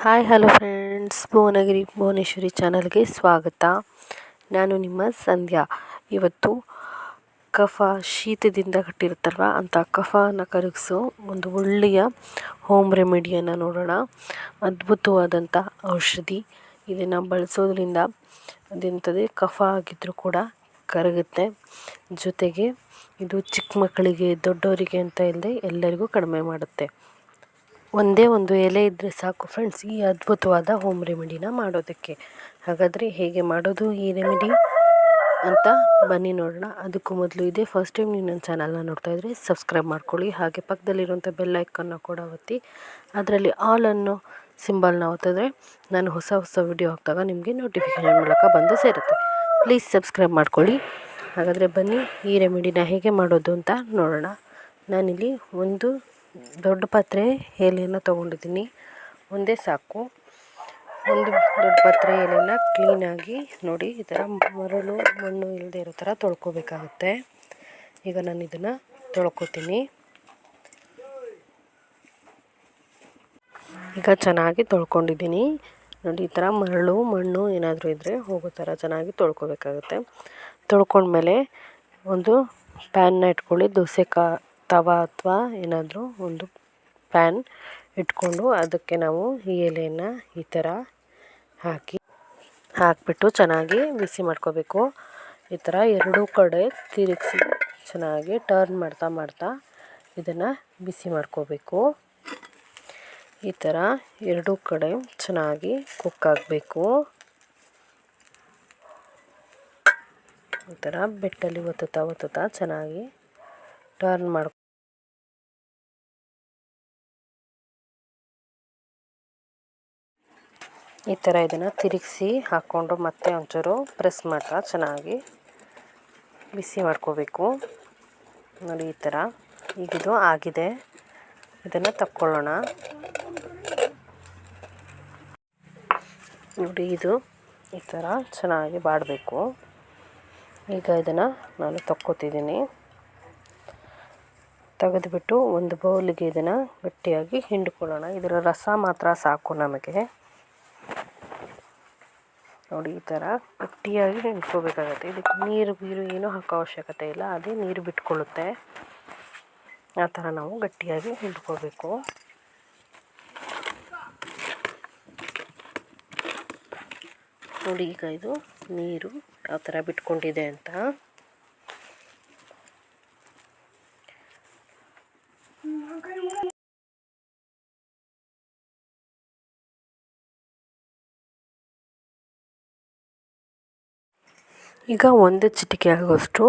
Hi, hello friends. Bhuvanagiri, Bhuvaneshwari ಚಾನಲ್ಗೆ ಸ್ವಾಗತ. ನಾನು ನಿಮ್ಮ ಸಂಧ್ಯಾ. ಇವತ್ತು ಕಫ ಶೀತದಿಂದ ಕಟ್ಟಿರುತ್ತಲ್ವ? ಅಂತ ಕಫನ ಕರಗಿಸೋ ಒಂದು ಒಳ್ಳೆಯ ಹೋಮ್ ರೆಮಿಡಿಯನ್ನು ನೋಡೋಣ. ಅದ್ಭುತವಾದಂಥ ಔಷಧಿ ಇದನ್ನು ಬಳಸೋದ್ರಿಂದ ಅದೆಂಥದೇ ಕಫ ಆಗಿದ್ದರೂ ಕೂಡ ಕರಗುತ್ತೆ. ಜೊತೆಗೆ ಇದು ಚಿಕ್ಕ ಮಕ್ಕಳಿಗೆ, ದೊಡ್ಡವರಿಗೆ ಅಂತ ಇಲ್ಲದೆ ಎಲ್ಲರಿಗೂ ಕಡಿಮೆ ಮಾಡುತ್ತೆ. ಒಂದೇ ಒಂದು ಎಲೆ ಇದ್ದರೆ ಸಾಕು ಫ್ರೆಂಡ್ಸ್ ಈ ಅದ್ಭುತವಾದ ಹೋಮ್ ರೆಮಿಡಿನ ಮಾಡೋದಕ್ಕೆ. ಹಾಗಾದರೆ ಹೇಗೆ ಮಾಡೋದು ಈ ರೆಮಿಡಿ ಅಂತ ಬನ್ನಿ ನೋಡೋಣ. ಅದಕ್ಕೂ ಮೊದಲು ಇದೇ ಫಸ್ಟ್ ಟೈಮ್ ನೀವು ನನ್ನ ಚಾನಲ್ನ ನೋಡ್ತಾ ಇದ್ರೆ ಸಬ್ಸ್ಕ್ರೈಬ್ ಮಾಡ್ಕೊಳ್ಳಿ. ಹಾಗೆ ಪಕ್ಕದಲ್ಲಿರುವಂಥ ಬೆಲ್ ಐಕನ್ನ ಕೂಡ ಒತ್ತಿ. ಅದರಲ್ಲಿ ಆಲ್ ಅನ್ನೋ ಸಿಂಬಲ್ನ ಒತ್ತಿದ್ರೆ ನಾನು ಹೊಸ ಹೊಸ ವಿಡಿಯೋ ಹಾಕಿದಾಗ ನಿಮಗೆ ನೋಟಿಫಿಕೇಷನ್ ಮೂಲಕ ಬಂದು ಸೇರುತ್ತೆ. ಪ್ಲೀಸ್ ಸಬ್ಸ್ಕ್ರೈಬ್ ಮಾಡ್ಕೊಳ್ಳಿ. ಹಾಗಾದರೆ ಬನ್ನಿ ಈ ರೆಮಿಡಿನ ಹೇಗೆ ಮಾಡೋದು ಅಂತ ನೋಡೋಣ. ನಾನಿಲ್ಲಿ ಒಂದು ದೊಡ್ಡ ಪಾತ್ರೆ ಎಲೆಯನ್ನು ತೊಗೊಂಡಿದ್ದೀನಿ. ಒಂದೇ ಸಾಕು. ಒಂದು ದೊಡ್ಡ ಪಾತ್ರೆ ಎಲೆನ ಕ್ಲೀನಾಗಿ ನೋಡಿ, ಈ ಥರ ಮರಳು, ಮಣ್ಣು ಇಲ್ಲದೆ ಇರೋ ಥರ ತೊಳ್ಕೊಬೇಕಾಗುತ್ತೆ. ಈಗ ನಾನು ಇದನ್ನು ತೊಳ್ಕೊತೀನಿ. ಈಗ ಚೆನ್ನಾಗಿ ತೊಳ್ಕೊಂಡಿದ್ದೀನಿ. ನೋಡಿ, ಈ ಥರ ಮರಳು, ಮಣ್ಣು ಏನಾದರೂ ಇದ್ದರೆ ಹೋಗೋ ಥರ ಚೆನ್ನಾಗಿ ತೊಳ್ಕೊಬೇಕಾಗುತ್ತೆ. ತೊಳ್ಕೊಂಡ್ಮೇಲೆ ಒಂದು ಪ್ಯಾನ್ನ ಇಟ್ಕೊಳ್ಳಿ, ದೋಸೆ ಕಾ ತವ ಅಥವಾ ಏನಾದರೂ ಒಂದು ಪ್ಯಾನ್ ಇಟ್ಕೊಂಡು ಅದಕ್ಕೆ ನಾವು ಈ ಎಲೆಯನ್ನು ಈ ಥರ ಹಾಕಿ ಹಾಕಿಬಿಟ್ಟು ಚೆನ್ನಾಗಿ ಬಿಸಿ ಮಾಡ್ಕೋಬೇಕು. ಈ ಥರ ಎರಡೂ ಕಡೆ ತಿರುಗಿಸಿ ಚೆನ್ನಾಗಿ ಟರ್ನ್ ಮಾಡ್ತಾ ಮಾಡ್ತಾ ಇದನ್ನು ಬಿಸಿ ಮಾಡ್ಕೋಬೇಕು. ಈ ಥರ ಎರಡೂ ಕಡೆ ಚೆನ್ನಾಗಿ ಕುಕ್ ಆಗಬೇಕು. ಈ ಥರ ಬೆಟ್ಟಲ್ಲಿ ಒತ್ತುತ್ತಾ ಒತ್ತುತ್ತಾ ಚೆನ್ನಾಗಿ ಟರ್ನ್ ಮಾಡಿ ಈ ಥರ ಇದನ್ನು ತಿರುಗಿಸಿ ಹಾಕ್ಕೊಂಡು ಮತ್ತೆ ಒಂಚೂರು ಪ್ರೆಸ್ ಮಾಡ್ತಾ ಚೆನ್ನಾಗಿ ಬಿಸಿ ಮಾಡ್ಕೋಬೇಕು. ನೋಡಿ ಈ ಥರ ಈಗಿದು ಆಗಿದೆ. ಇದನ್ನು ತಕ್ಕೊಳ್ಳೋಣ. ನೋಡಿ ಇದು ಈ ಥರ ಚೆನ್ನಾಗಿ ಬಾಡಬೇಕು. ಈಗ ಇದನ್ನು ನಾನು ತಕ್ಕೋತಿದ್ದೀನಿ. ತೆಗೆದುಬಿಟ್ಟು ಒಂದು ಬೌಲಿಗೆ ಇದನ್ನು ಗಟ್ಟಿಯಾಗಿ ಹಿಂಡ್ಕೊಳ್ಳೋಣ. ಇದರ ರಸ ಮಾತ್ರ ಸಾಕು ನಮಗೆ. ನೋಡಿ ಈ ಥರ ಗಟ್ಟಿಯಾಗಿ ನೆನ್ಕೋಬೇಕಾಗತ್ತೆ ಇದಕ್ಕೆ ನೀರು ಬೀರು ಏನೂ ಹಾಕೋ ಅವಶ್ಯಕತೆ ಇಲ್ಲ. ಅದೇ ನೀರು ಬಿಟ್ಕೊಳ್ಳುತ್ತೆ. ಆ ಥರ ನಾವು ಗಟ್ಟಿಯಾಗಿ ಹಿಂಡ್ಕೋಬೇಕು ನೋಡಿ ಈಗ ಇದು ನೀರು ಯಾವ ಥರ ಬಿಟ್ಕೊಂಡಿದೆ ಅಂತ. ಈಗ ಒಂದು ಚಿಟಿಕೆ ಆಗುವಷ್ಟು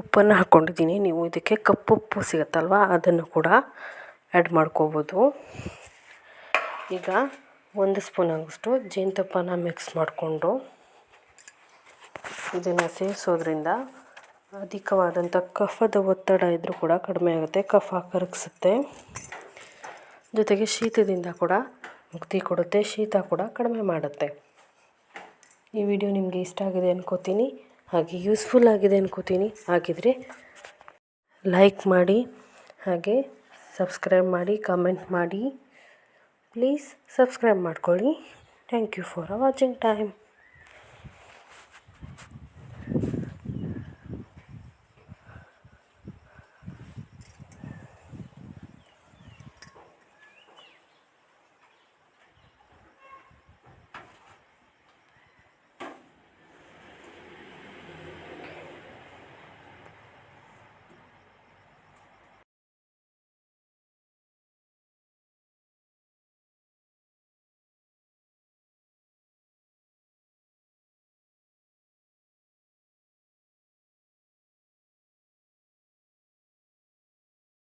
ಉಪ್ಪನ್ನು ಹಾಕ್ಕೊಂಡಿದ್ದೀನಿ. ನೀವು ಇದಕ್ಕೆ ಕಪ್ಪುಪ್ಪು ಸಿಗುತ್ತಲ್ವ? ಅದನ್ನು ಕೂಡ ಆ್ಯಡ್ ಮಾಡ್ಕೋಬೋದು. ಈಗ ಒಂದು ಸ್ಪೂನ್ ಆಗೋಷ್ಟು ಜೇನುತುಪ್ಪನ ಮಿಕ್ಸ್ ಮಾಡಿಕೊಂಡು ಇದನ್ನು ಸೇವಿಸೋದ್ರಿಂದ ಅಧಿಕವಾದಂಥ ಕಫದ ಒತ್ತಡ ಇದ್ದರೂ ಕೂಡ ಕಡಿಮೆ ಆಗುತ್ತೆ, ಕಫ ಕರಗಿಸುತ್ತೆ ಜೊತೆಗೆ ಶೀತದಿಂದ ಕೂಡ ಮುಕ್ತಿ ಕೊಡುತ್ತೆ, ಶೀತ ಕೂಡ ಕಡಿಮೆ ಮಾಡುತ್ತೆ. ಈ ವಿಡಿಯೋ ನಿಮಗೆ ಇಷ್ಟ ಆಗಿದೆ ಅನ್ಕೋತೀನಿ, ಹಾಗೆ ಯೂಸ್ಫುಲ್ ಆಗಿದೆ ಅನ್ಕೋತೀನಿ. ಹಾಗಿದ್ರೆ ಲೈಕ್ ಮಾಡಿ, ಹಾಗೆ ಸಬ್ಸ್ಕ್ರೈಬ್ ಮಾಡಿ ಕಮೆಂಟ್ ಮಾಡಿ. ಪ್ಲೀಸ್ ಸಬ್ಸ್ಕ್ರೈಬ್ ಮಾಡ್ಕೊಳ್ಳಿ. Thank you for watching time